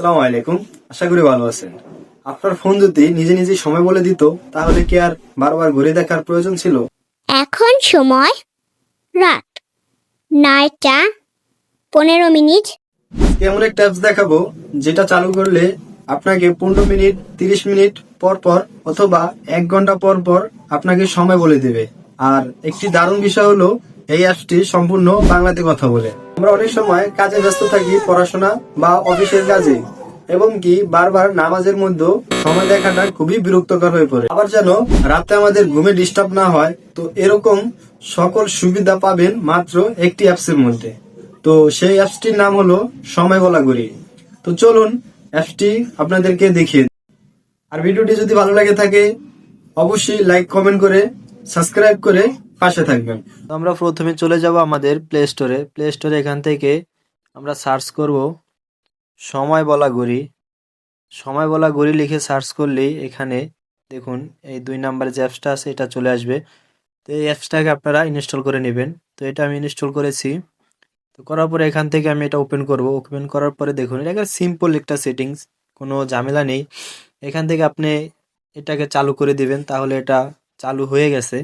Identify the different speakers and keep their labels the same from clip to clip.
Speaker 1: আসসালামু আলাইকুম। আশা করি ভালো আছেন। আপনার ফোন যদি নিজে নিজে সময় বলে দিত তাহলে কি আর বারবার ঘুরে দেখার প্রয়োজন ছিল?
Speaker 2: এখন সময় রাত নয়টা পনেরো মিনিট।
Speaker 1: এমন একটা অ্যাপস দেখাবো যেটা চালু করলে আপনাকে পনেরো মিনিট তিরিশ মিনিট পর পর অথবা এক ঘণ্টা পর পর আপনাকে সময় বলে দেবে। আর একটি দারুণ বিষয় হলো এই অ্যাপসটি সম্পূর্ণ বাংলাতে কথা বলে। আমরা অনেক সময় কাজে ব্যস্ত থাকি পড়াশোনা বা অফিসের কাজে, এবং কি বারবার নামাজের মধ্যে সময় দেখাটা খুবই বিরক্তকর হয়ে পড়ে। আবার যেন রাতে আমাদের ঘুমে ডিস্টার্ব না হয়, তো এরকম সকল সুবিধা পাবেন মাত্র একটি অ্যাপসের মধ্যে। তো সেই অ্যাপসটির নাম হলো সময় বলা ঘড়ি। তো চলুন অ্যাপসটি আপনাদেরকে দেখিয়ে। আর ভিডিওটি যদি ভালো লাগে থাকে, অবশ্যই লাইক কমেন্ট করে সাবস্ক্রাইব করে পাশে থাকবেন।
Speaker 3: আমরা প্রথমে চলে যাব আমাদের প্লে স্টোরে প্লে স্টোরে এখান থেকে আমরা সার্চ করব সময় বলা ঘড়ি। সময় বলা ঘড়ি লিখে সার্চ করলেই এখানে দেখুন এই দুই নাম্বার যে অ্যাপসটা আছে, এটা চলে আসবে। তো এই অ্যাপসটাকে আপনারা ইনস্টল করে নেবেন। তো এটা আমি ইনস্টল করেছি। তো করার পরে এখান থেকে আমি এটা ওপেন করব। ওপেন করার পরে দেখুন, এটা একটা সিম্পল একটা সেটিংস কোনো ঝামেলা নেই। এখান থেকে আপনি এটাকে চালু করে দিবেন, তাহলে এটা চালু হয়ে গেছে।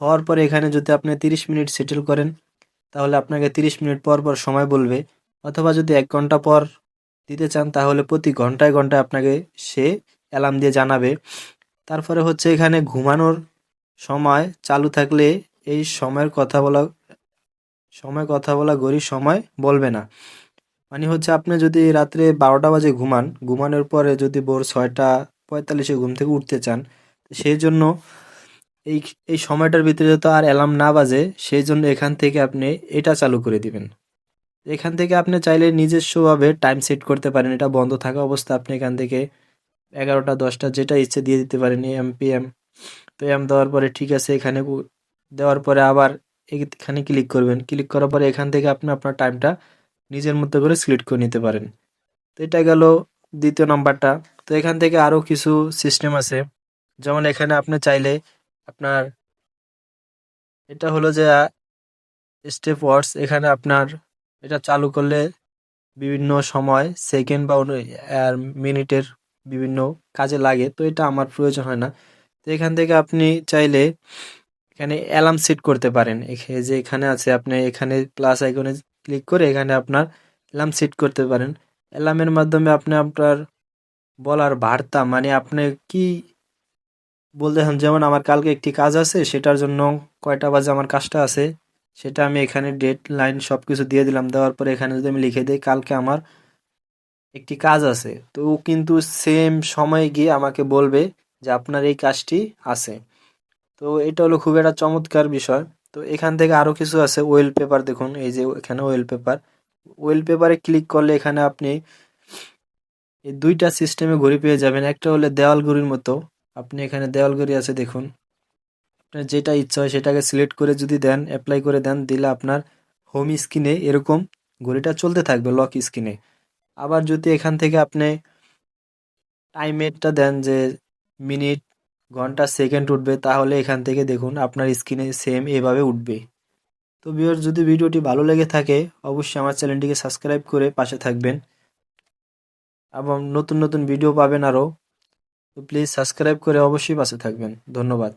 Speaker 3: হওয়ার পরে এখানে যদি আপনি তিরিশ মিনিট সেটেল করেন, তাহলে আপনাকে তিরিশ মিনিট পর পর সময় বলবে। অথবা যদি এক ঘণ্টা পর দিতে চান, তাহলে প্রতি ঘন্টায় ঘন্টায় আপনাকে সে অ্যালার্ম দিয়ে জানাবে। তারপরে হচ্ছে এখানে ঘুমানোর সময় চালু থাকলে এই সময়ের কথা বলা, সময় কথা বলা ঘড়ির সময় বলবে না। মানে হচ্ছে আপনি যদি রাত্রে বারোটা বাজে ঘুমান, ঘুমানোর পরে যদি ভোর ছয়টা পঁয়তাল্লিশে ঘুম থেকে উঠতে চান, সেই জন্য এই এই সময়টার ভিতরে তো আর অ্যালার্ম না বাজে সেই জন্য এখান থেকে আপনি এটা চালু করে দিবেন। এখান থেকে আপনি চাইলে নিজস্বভাবে টাইম সেট করতে পারেন। এটা বন্ধ থাকা অবস্থা, আপনি এখান থেকে এগারোটা, দশটা যেটা ইচ্ছে দিয়ে দিতে পারেন এম পি এম তো এম দেওয়ার পরে ঠিক আছে, এখানে দেওয়ার পরে আবার এখানে ক্লিক করবেন। ক্লিক করার পরে এখান থেকে আপনি আপনার টাইমটা নিজের মতো করে সিলেক্ট করে নিতে পারেন। তো এটা গেল দ্বিতীয় নাম্বারটা তো এখান থেকে আরও কিছু সিস্টেম আছে। যেমন এখানে আপনি চাইলে আপনার, এটা হলো যে স্টেপ ওয়ার্ডস এখানে আপনার এটা চালু করলে বিভিন্ন সময় সেকেন্ড বা আর মিনিটের বিভিন্ন কাজে লাগে, তো এটা আমার প্রয়োজন হয় না। তো এখান থেকে আপনি চাইলে এখানে অ্যালার্ম সেট করতে পারেন। যে এখানে আছে, আপনি এখানে প্লাস আইকনে ক্লিক করে এখানে আপনার অ্যালার্ম সেট করতে পারেন। অ্যালার্মের মাধ্যমে আপনি আপনার বলার বার্তা মানে আপনি কি বলতে হন যেমন আমার কালকে একটি কাজ আছে, সেটার জন্য কয়টা বাজে আমার কাজটা আছে, সেটা আমি এখানে ডেট লাইন সব কিছু দিয়ে দিলাম। দেওয়ার পরে এখানে যদি আমি লিখে দিই, কালকে আমার একটি কাজ আছে। তো ও কিন্তু সেম সময়ে গিয়ে আমাকে বলবে যে আপনার এই কাজটি আছে। তো এটা হলো খুব একটা চমৎকার বিষয়। তো এখান থেকে আরও কিছু আছে ওয়েল পেপার দেখুন, এই যে এখানে ওয়েল পেপার ওয়েল পেপারে ক্লিক করলে এখানে আপনি এই দুইটা সিস্টেমে ঘড়ি পেয়ে যাবেন। একটা হলে দেওয়াল ঘড়ির মতো আপনি এখানে দেওয়াল ঘড়ি আছে, দেখুন। আপনার যেটা ইচ্ছা হয় সেটাকে সিলেক্ট করে যদি দেন অ্যাপ্লাই করে দেন, দিলে আপনার হোম স্ক্রিনে এরকম ঘড়িটা চলতে থাকবে লক স্ক্রিনে আবার যদি এখান থেকে আপনি টাইমেরটা দেন যে মিনিট ঘণ্টা সেকেন্ড উঠবে, তাহলে এখান থেকে দেখুন আপনার স্ক্রিনে সেম এভাবে উঠবে। তো ভিউয়ার যদি ভিডিওটি ভালো লেগে থাকে, অবশ্যই আমার চ্যানেলটিকে সাবস্ক্রাইব করে পাশে থাকবেন। এবং নতুন নতুন ভিডিও পাবেন আরও। তো প্লিজ সাবস্ক্রাইব করে অবশ্যই পাশে থাকবেন। ধন্যবাদ।